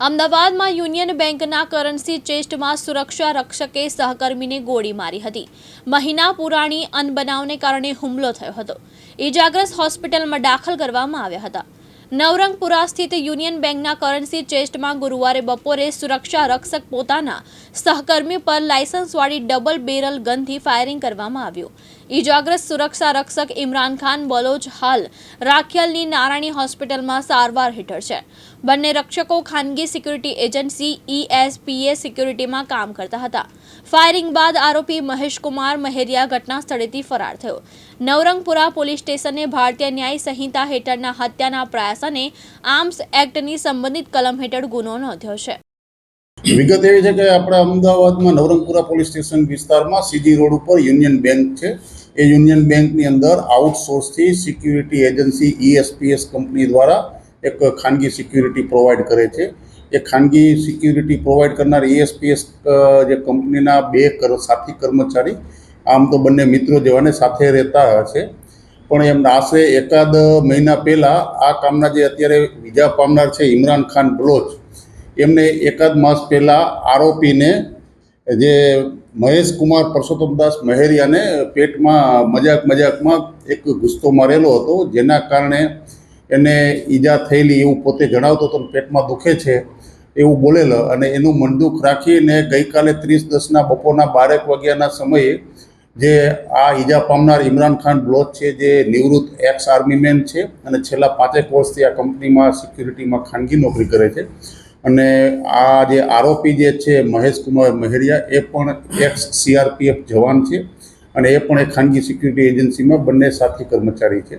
અમદાવાદમાં યુનિયન બેંકના કરન્સી ચેસ્ટમાં સુરક્ષા રક્ષકે સહકર્મીને ગોળી મારી હતી. મહિના પુરાણી અનબનાવને કારણે હુમલો થયો હતો. ઇજાગ્રસ્ત હોસ્પિટલમાં દાખલ કરવામાં આવ્યા હતા. નવરંગપુરા સ્થિત યુનિયન બેંકના કરન્સી ચેસ્ટમાં ગુરુવારે બપોરે સુરક્ષા રક્ષક પોતાના સહકર્મી પર લાયસન્સવાળી ડબલ બેરલ ગનથી ફાયરિંગ કરવામાં આવ્યું. ઇજાગ્રસ્ત સુરક્ષા રક્ષક ઇમરાન ખાન બલોચ હાલ રાખિયલની નારાયણી હોસ્પિટલમાં સારવાર હેઠળ છે. બંને રક્ષકો ખાનગી સિક્યુરિટી એજન્સી ઈએસપીએ સિક્યુરિટીમાં કામ કરતા હતા. ફાયરિંગ બાદ આરોપી મહેશકુમાર મહેરિયા ઘટના સ્થળેથી ફરાર થયો. નવરંગપુરા પોલીસ સ્ટેશને ભારતીય ન્યાય સંહિતા હેઠળના હત્યાના પ્રયાસ અને આર્મ્સ એક્ટની સંબંધિત કલમ હેઠળ ગુનો નોંધ્યો છે. વિગત એવી છે કે આપણા અમદાવાદમાં નવરંગપુરા પોલીસ સ્ટેશન વિસ્તારમાં સીજી રોડ ઉપર યુનિયન બેંક છે. એ યુનિયન બેંકની અંદર આઉટસોર્સથી સિક્યુરિટી એજન્સી ઈએસપીએસ કંપની દ્વારા એક ખાનગી સિક્યુરિટી પ્રોવાઈડ કરે છે. એ ખાનગી સિક્યુરિટી પ્રોવાઈડ કરનાર ઈએસપીએસ જે કંપનીના બે સાથી કર્મચારી, આમ તો બંને મિત્રો જેવાને સાથે રહેતા છે પણ એમના આશરે એકાદ મહિના પહેલાં આ કામના જે અત્યારે બીજા પામનાર છે ઇમરાન ખાન બલોચ એમને એકાદ માસ પહેલાં આરોપીને જે મહેશ કુમાર પરસોત્તમદાસ મહેરિયાને પેટમાં મજાક મજાકમાં એક ગુસ્સો મારેલો હતો, જેના કારણે એને ઈજા થયેલી એવું પોતે જણાવતો હતો પેટમાં દુખે છે એવું બોલેલો અને એનું મનદુખ રાખીને ગઈકાલે ત્રીસ દસના બપોરના બારેક વાગ્યાના સમયે જે આ ઈજા પામનાર ઇમરાન ખાન બ્લોચ છે, જે નિવૃત્ત એક્સ આર્મીમેન છે અને છેલ્લા પાંચેક વર્ષથી આ કંપનીમાં સિક્યુરિટીમાં ખાનગી નોકરી કરે છે અને આ જે આરોપી જે છે, મહેશ કુમાર મહેરિયા, એ પણ એક્સ સીઆરપીએફ જવાન છે અને એ પણ એક ખાનગી સિક્યુરિટી એજન્સીમાં બંને સાથી કર્મચારી છે.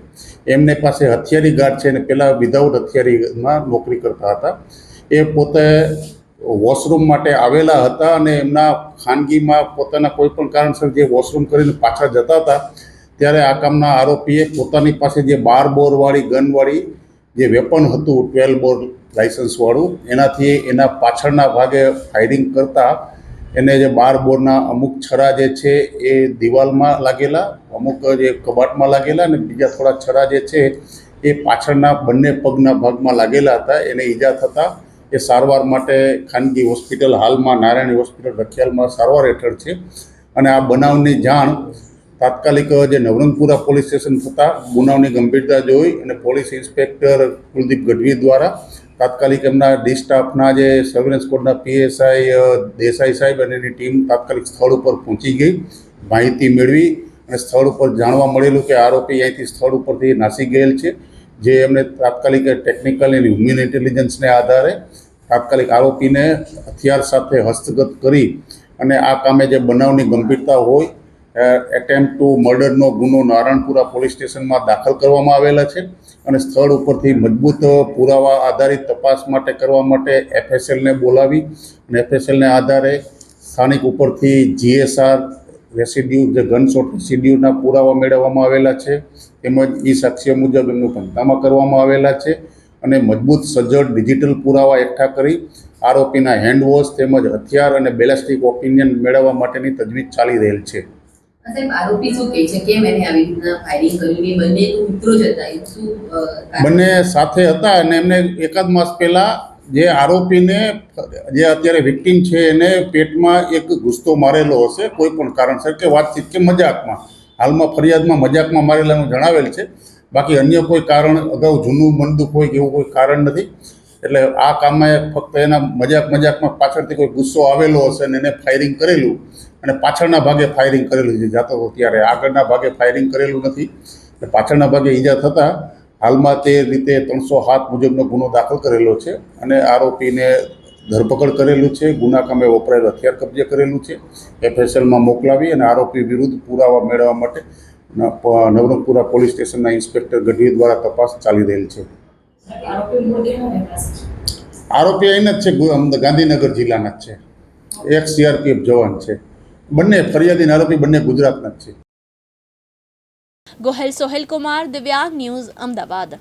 એમને પાસે હથિયારી ગાર્ડ છે અને પહેલાં વિધાઉટ હથિયારીમાં નોકરી કરતા હતા. એ પોતે વોશરૂમ માટે આવેલા હતા અને એમના ખાનગીમાં પોતાના કોઈ પણ કારણસર જે વોશરૂમ કરીને પાછા જતા હતા, ત્યારે આ કામના આરોપીએ પોતાની પાસે જે બાર બોરવાળી ગનવાળી જે વેપન હતું ટ્વેલ્વ બોર લાઇસન્સવાળું એનાથી એના પાછળના ભાગે ફાયરિંગ કરતા એને જે બાર બોરના અમુક છરા જે છે એ દિવાલમાં લાગેલા, અમુક જે કબાટમાં લાગેલા અને બીજા થોડા છરા જે છે એ પાછળના બંને પગના ભાગમાં લાગેલા હતા. એને ઈજા થતાં એ સારવાર માટે ખાનગી હોસ્પિટલ હાલમાં, નારાયણી હોસ્પિટલ રખિયાલમાં સારવાર હેઠળ છે. અને આ બનાવની જાણ તાત્કાલિક જે નવરંગપુરા પોલીસ સ્ટેશન થતા ગુનાઓની ગંભીરતા જોઈ અને પોલીસ ઇન્સ્પેક્ટર કુલદીપ ગઢવી દ્વારા તાત્કાલિક એમના ડી સ્ટાફના જે સર્વેલન્સ કોડના પીએસઆઈ દેસાઈ સાહેબ અને એની ટીમ તાત્કાલિક સ્થળ ઉપર પહોંચી ગઈ. માહિતી મેળવી અને સ્થળ ઉપર જાણવા મળેલું કે આરોપી અહીંથી સ્થળ ઉપરથી નાસી ગયેલ છે, જે એમને તાત્કાલિક ટેકનિકલ અને હ્યુમન ઇન્ટેલિજન્સને આધારે તાત્કાલિક આરોપીને હથિયાર સાથે હસ્તગત કરી અને આ કામે જે બનાવની ગંભીરતા હોય એટેમ્પ ટુ મર્ડરનો ગુનો નારાયણપુરા પોલીસ સ્ટેશનમાં દાખલ કરવામાં આવેલા છે અને સ્થળ ઉપરથી મજબૂત પુરાવા આધારિત તપાસ માટે કરવા માટે એફએસએલને બોલાવી અને એફએસએલને આધારે સ્થાનિક ઉપરથી જીએસઆર રેસિડ્યુ, જે ગનશોટ રેસિડ્યુના પુરાવા મેળવવામાં આવેલા છે. તેમજ એ સાક્ષ્ય મુજબ એમનું પંચનામા કરવામાં આવેલા છે અને મજબૂત, સજ્જડ ડિજિટલ પુરાવા એકઠા કરી આરોપીના હેન્ડવોશ તેમજ હથિયાર અને બેલેસ્ટિક ઓપિનિયન મેળવવા માટેની તજવીજ ચાલી રહેલ છે. બંને સાથે હતા અને એમને એકાદ માસ પહેલા જે આરોપીને, જે અત્યારે વિક્ટીમ છે, એને પેટમાં એક ગુસ્તો મારેલો હશે, કોઈ પણ કારણસર કે વાતચીત કે મજાકમાં. હાલમાં ફરિયાદમાં મજાકમાં મારેલાનું જણાવેલ છે. બાકી અન્ય કોઈ કારણ, અગાઉ જૂનું મનદુખ હોય કે એવું કોઈ કારણ નથી. એટલે આ કામમાં ફક્ત એના મજાક મજાકમાં પાછળથી કોઈ ગુસ્સો આવેલો હશે અને એને ફાયરિંગ કરેલું અને પાછળના ભાગે ફાયરિંગ કરેલું છે. જાતો ત્યારે આગળના ભાગે ફાયરિંગ કરેલું નથી. એટલે પાછળના ભાગે ઈજા થતાં હાલમાં તે રીતે ત્રણસો સાત મુજબનો ગુનો દાખલ કરેલો છે અને આરોપીને ધરપકડ કરેલું છે. ગુના કામે વપરાયેલ હથિયાર કબજે કરેલું છે. એફએસએલમાં મોકલાવી અને આરોપી વિરુદ્ધ પુરાવા મેળવવા માટે નવરંગપુરા પોલીસ સ્ટેશનના ઇન્સ્પેક્ટર ગઢવી દ્વારા તપાસ ચાલી રહેલ છે. આરોપી અહીંના જ છે ગાંધીનગર જિલ્લાના જ છે. એક સીઆરપીએફ જવાન છે. બંને ફરિયાદી આરોપી બંને ગુજરાતના જ છે. ગોહેલ સોહેલ કુમાર દિવ્યાંગ ન્યૂઝ અમદાવાદ.